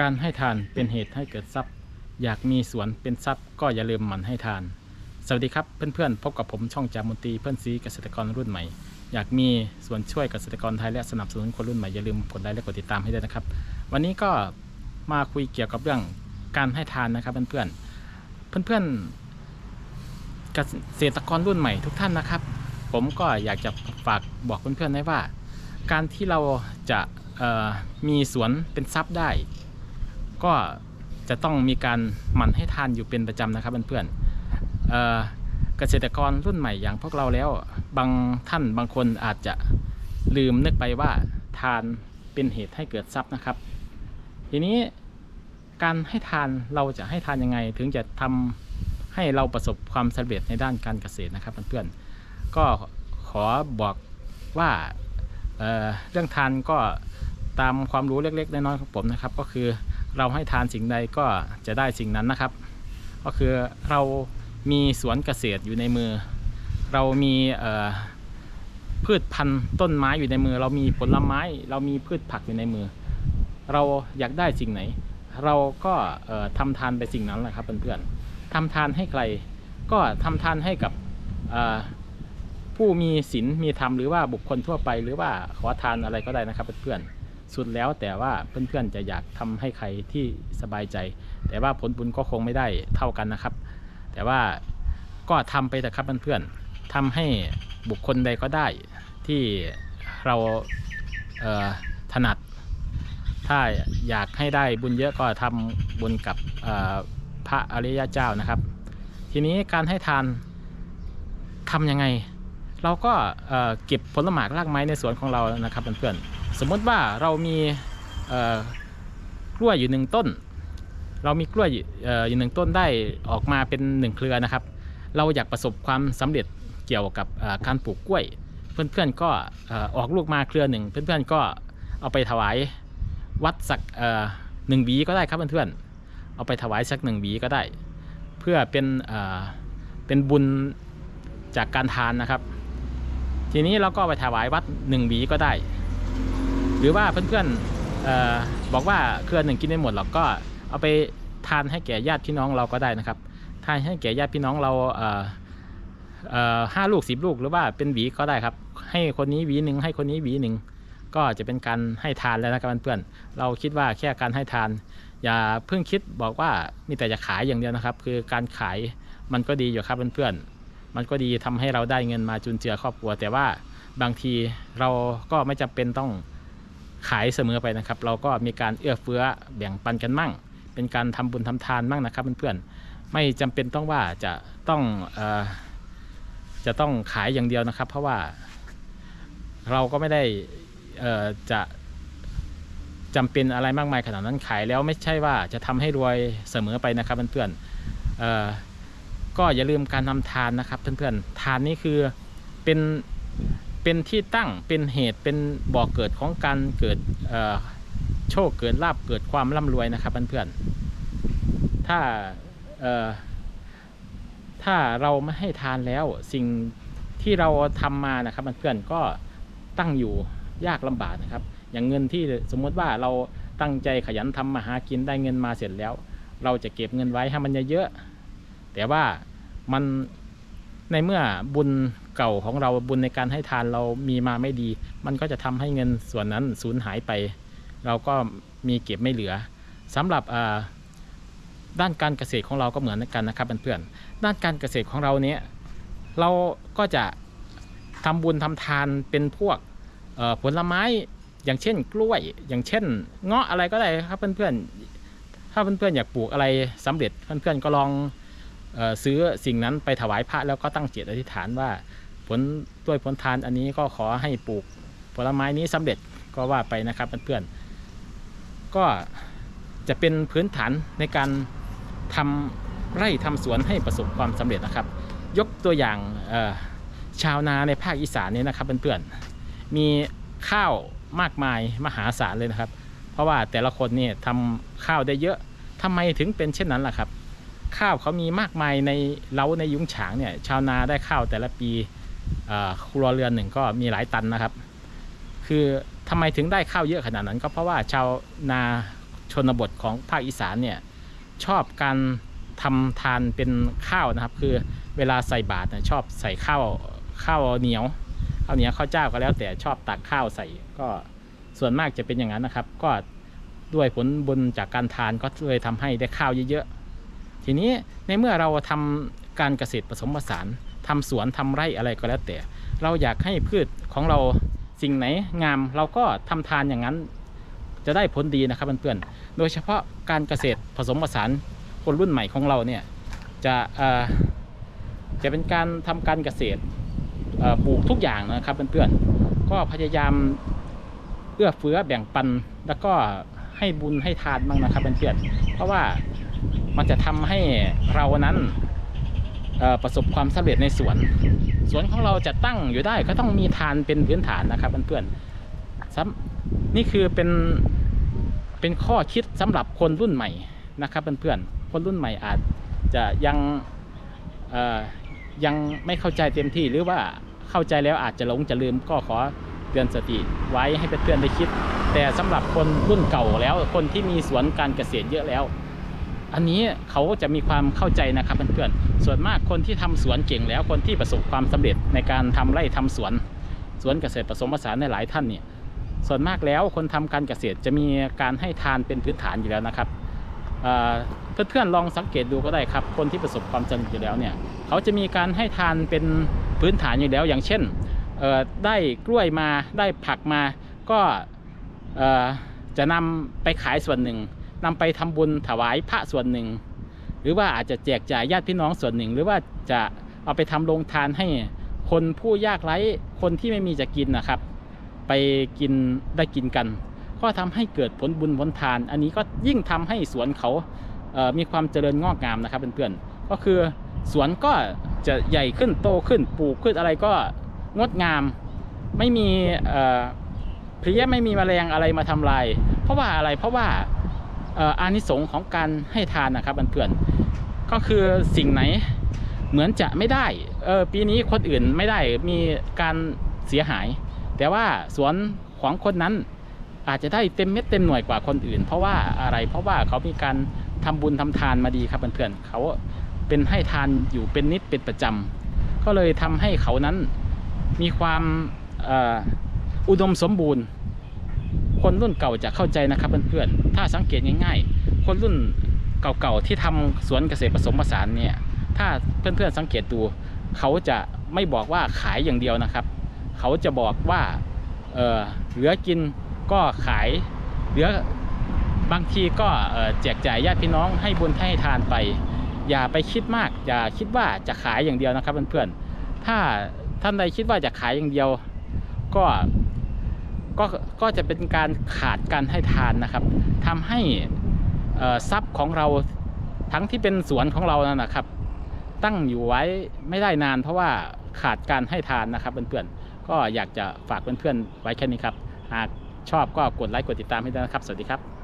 การให้ทานเป็นเหตุให้เกิดทรัพย์ อยากมีสวนเป็นทรัพย์ ก็อย่าลืมหมั่นให้ทาน สวัสดีครับเพื่อนๆ พบกับผมช่องจามุนตีเพื่อนซีเกษตรกรรุ่นใหม่ อยากมีส่วนช่วยเกษตรกรไทยและสนับสนุนคนรุ่นใหม่อย่าลืมกดไลค์และกดติดตามให้ด้วยนะครับ วันนี้ก็มาคุยเกี่ยวกับเรื่องการให้ทานนะครับเพื่อนๆเพื่อนๆเกษตรกรรุ่นใหม่ทุกท่านนะครับ ผมก็อยากจะฝากบอกเพื่อนๆได้ว่า การที่เราจะมีสวนเป็นทรัพย์ได้ ก็จะต้องมีการหมั่นให้ทานอยู่เป็นประจำนะครับเพื่อนๆเอ่อเกษตรกรรุ่นใหม่อย่างพวกเราแล้วบางท่านบางคนอาจจะลืมนึกไปว่าทานเป็นเหตุให้เกิดทรัพย์นะครับ ทีนี้การให้ทานเราจะให้ทานยังไง ถึงจะทำให้เราประสบความสำเร็จในด้านการเกษตรนะครับเพื่อนๆก็ขอบอกว่าเเรื่องทานก็ตามความรู้เล็กๆน้อยๆของผมนะครับ ก็คือ เราให้ทานสิ่งใดก็จะได้สิ่งนั้นนะครับ ก็คือเรามีสวนเกษตรอยู่ในมือ เรามีพืชพันธุ์ต้นไม้อยู่ในมือ เรามีผลไม้ เรามีพืชผักอยู่ในมือ เราอยากได้สิ่งไหน เราก็เอ่อทำทานไปสิ่งนั้นแหละครับเพื่อนๆทำทานให้ใคร ก็ทำทานให้กับผู้มีศีลมีธรรมหรือว่าบุคคลทั่วไปหรือว่าขอทานอะไรก็ได้นะครับเพื่อนๆ สุดแล้วแต่ว่าเพื่อนๆจะอยากทำให้ใครที่สบายใจ แต่ว่าผลบุญก็คงไม่ได้เท่ากันนะครับ แต่ว่าก็ทำไปแต่ครับเพื่อนๆทำให้บุคคลใดก็ได้ที่เราเถนัด ถ้าอยากให้ได้บุญเยอะก็ทำบุญกับพระอริยเจ้านะครับ ทีนี้การให้ทานทำยังไง เราก็เเก็บผลหมากรากไม้ในสวนของเรานะครับเพื่อนๆ สมมติว่าเรามีกล้วยอยู่หนึ่งต้น เรามีกล้วยอยู่หนึ่งต้นได้ออกมาเป็นหนึ่งเครือนะครับ เราอยากประสบความสำเร็จเกี่ยวกับการปลูกกล้วย เพื่อนๆก็ออออกลูกมาเครือหนึ่งเพื่อนๆก็เอาไปถวายวัดสักหนึ่งวีก็ได้ครับเพื่อนๆเอาไปถวายสักหนึ่งวีก็ได้ เพื่อเป็นเป็นบุญจากการทานนะครับ ทีนี้เราก็ไปถวายวัดหนึ่งวีก็ได้ หรือว่าเพื่อนๆออบอกว่าเครือหนึ่งกินไม่หมดหรอกก็เอาไปทานให้แก่ญาติพี่น้องเราก็ได้นะครับ ทานให้แก่ญาติพี่น้องเราห้าลูกสิบลูกหรือว่าเป็นหวีก็ได้ครับ ให้คนนี้หวีหนึ่งให้คนนี้หวีหนึ่งก็จะเป็นการให้ทานแล้วนะครับเพื่อนๆเราคิดว่าแค่การให้ทาน อย่าเพิ่งคิดบอกว่ามีแต่จะขายอย่างเดียวนะครับ คือการขายมันก็ดีอยู่ครับเพื่อนๆมันก็ดีทำให้เราได้เงินมาจุนเจือครอบครัว แต่ว่าบางทีเราก็ไม่จำเป็นต้อง ขายเสมอไปนะครับ เราก็มีการเอื้อเฟื้อแบ่งปันกันมั่ง เป็นการทำบุญทำทานมั่งนะครับเพื่อนๆไม่จำเป็นต้องว่าจะต้องอจะต้องขายอย่างเดียวนะครับ เพราะว่าเราก็ไม่ได้จะจำเป็นอะไรมากมายขนาดนั้นขายแล้วไม่ใช่ว่าจะทำให้รวยเสมอไปนะครับเพื่อนๆก็อย่าลืมการทำทานนะครับเพื่อนๆทานนี่คือเป็น เป็นที่ตั้งเป็นเหตุเป็นบ่อกเกิดของการเกิดโชคเกิดลาบเกิดความร่ำรวยนะครับเพื่อนๆถ้าถ้าเราไม่ให้ทานแล้วสิ่งที่เราทำมานะครับเพื่อนๆก็ตั้งอยู่ยากลำบากนะครับ อย่างเงินที่สมมติว่าเราตั้งใจขยันทำมาหากินได้เงินมาเสร็จแล้ว เราจะเก็บเงินไว้ให้มันเยอะๆแต่ว่ามันในเมื่อบุญเก่าของเราบุญในการให้ทานเรามีมาไม่ดี มันก็จะทำให้เงินส่วนนั้นสูญหายไป เราก็มีเก็บไม่เหลือสำหรับด้านการเกษตรของเราก็เหมือนกันนะครับเพื่อนๆด้านการเกษตรของเราเนี้ยเราก็จะทำบุญทำทานเป็นพวกผลไม้อย่างเช่นกล้วย อย่างเช่น เงาะอะไรก็ได้ครับเพื่อนๆถ้าเพื่อนๆอยากปลูกอะไรสำเร็จเพื่อนๆก็ลอง ซื้อสิ่งนั้นไปถวายพระแล้วก็ตั้งจิตอธิษฐานว่าผลด้วยผลทานอันนี้ก็ขอให้ปลูกผลไม้นี้สำเร็จก็ว่าไปนะครับเพื่อนๆก็จะเป็นพื้นฐานในการทำไร่ทำสวนให้ประสบความสำเร็จนะครับ ยกตัวอย่างชาวนาในภาคอีสานเนี่ยนะครับเพื่อนๆมีข้าวมากมายมหาศาลเลยนะครับ เพราะว่าแต่ละคนเนี่ยทำข้าวได้เยอะทำไมถึงเป็นเช่นนั้นล่ะครับ ข้าวเขามีมากมายในเล้าในยุ้งฉางเนี่ยชาวนาได้ข้าวแต่ละปีครัวเรือนหนึ่งก็มีหลายตันนะครับ คือทำไมถึงได้ข้าวเยอะขนาดนั้น ก็เพราะว่าชาวนาชนบทของภาคอีสานเนี่ยชอบการทำทานเป็นข้าวนะครับ คือเวลาใส่บาตรชอบใส่ข้าวข้าวเหนียวข้าวเหนียวข้าวเจ้าก็แล้วแต่ชอบตักข้าวใส่ก็ส่วนมากจะเป็นอย่างนั้นนะครับ ก็ด้วยผลบุญจากการทานก็เลยทำให้ได้ข้าวเยอะๆ ทีนี้ในเมื่อเราทำการเกษตรผสมผสานทำสวนทำไร่อะไรก็แล้วแต่ เราอยากให้พืชของเราสิ่งไหนงาม เราก็ทำทานอย่างนั้น จะได้ผลดีนะครับเพื่อนๆโดยเฉพาะการเกษตรผสมผสานคนรุ่นใหม่ของเราเนี่ยจะจะเป็นการทำการเกษตรปลูกทุกอย่างนะครับเพื่อนๆก็พยายามเอื้อเฟื้อแบ่งปันแล้วก็ให้บุญให้ทานบ้างนะครับเพื่อนๆเพราะว่า มันจะทำให้เรานั้นประสบความสำเร็จในสวน สวนของเราจะตั้งอยู่ได้ก็ต้องมีทานเป็นพื้นฐานนะครับเพื่อนๆนี่คือเป็นเป็นข้อคิดสำหรับคนรุ่นใหม่นะครับเพื่อนๆคนรุ่นใหม่อาจจะยังยังไม่เข้าใจเต็มที่หรือว่าเข้าใจแล้วอาจจะหลงจะลืมก็ขอเตือนสติไว้ให้เพื่อนๆได้คิด แต่สำหรับคนรุ่นเก่าแล้วคนที่มีสวนการเกษตรเยอะแล้ว อันนี้เขาจะมีความเข้าใจนะครับเพื่อนๆส่วนมากคนที่ทำสวนเก่งแล้วคนที่ประสบความสำเร็จในการทำไร่ทำสวน สวนเกษตรผสมผสานในหลายท่านเนี่ยส่วนมากแล้วคนทำการเกษตรจะมีการให้ทานเป็นพื้นฐานอยู่แล้วนะครับเเพื่อนๆลองสังเกตดูก็ได้ครับ คนที่ประสบความสำเร็จอยู่แล้วเนี่ยเขาจะมีการให้ทานเป็นพื้นฐานอยู่แล้ว อย่างเช่นได้กล้วยมาได้ผักมาก็จะนำไปขายส่วนหนึ่ง นำไปทำบุญถวายพระส่วนหนึ่ง หรือว่าอาจจะแจกจ่ายญาติพี่น้องส่วนหนึ่ง หรือว่าจะเอาไปทำโรงทานให้คนผู้ยากไร้คนที่ไม่มีจะกินนะครับ ไปกินได้กินกัน ก็ทำให้เกิดผลบุญผลทาน อันนี้ก็ยิ่งทำให้สวนเขาเอ่อมีความเจริญงอกงามนะครับเพื่อนๆก็คือสวนก็จะใหญ่ขึ้นโตขึ้นปลูกขึ้นอะไรก็งดงาม ไม่มีเอ่อเพลี้ยไม่มีแมลงอะไรมาทำลายเพราะว่าอะไรเพราะว่า อานิสงส์ของการให้ทานนะครับเพื่อนๆก็คือสิ่งไหนเหมือนจะไม่ได้เออปีนี้คนอื่นไม่ได้มีการเสียหาย แต่ว่าสวนของคนนั้นอาจจะได้เต็มเม็ดเต็มหน่วยกว่าคนอื่น เพราะว่าอะไรเพราะว่าเขามีการทำบุญทำทานมาดีครับเพื่อนๆเขาเป็นให้ทานอยู่เป็นนิดเป็นประจำก็เลยทำให้เขานั้นมีความอออุดมสมบูรณ์ คนรุ่นเก่าจะเข้าใจนะครับเพื่อนๆ ถ้าสังเกตง่ายๆ คนรุ่นเก่าๆที่ทำสวนเกษตรผสมผสานเนี่ย ถ้าเพื่อนๆสังเกตดู เขาจะไม่บอกว่าขายอย่างเดียวนะครับ เขาจะบอกว่าเออเหลือกินก็ขาย เหลือบางทีก็แจกจ่ายญาติพี่น้องให้บุญให้ทานไป อย่าไปคิดมาก อย่าคิดว่าจะขายอย่างเดียวนะครับเพื่อนๆ ถ้าท่านใดคิดว่าจะขายอย่างเดียว ก็ ก็ก็จะเป็นการขาดการให้ทานนะครับทำให้ทรัพย์ของเราทั้งที่เป็นสวนของเรานั่นนะครับ ตั้งอยู่ไว้ไม่ได้นาน เพราะว่าขาดการให้ทานนะครับเพื่อนๆก็อยากจะฝากเพื่อนๆไว้แค่นี้ครับ หากชอบก็กดไลค์กดติดตามให้ด้วยนะครับ สวัสดีครับ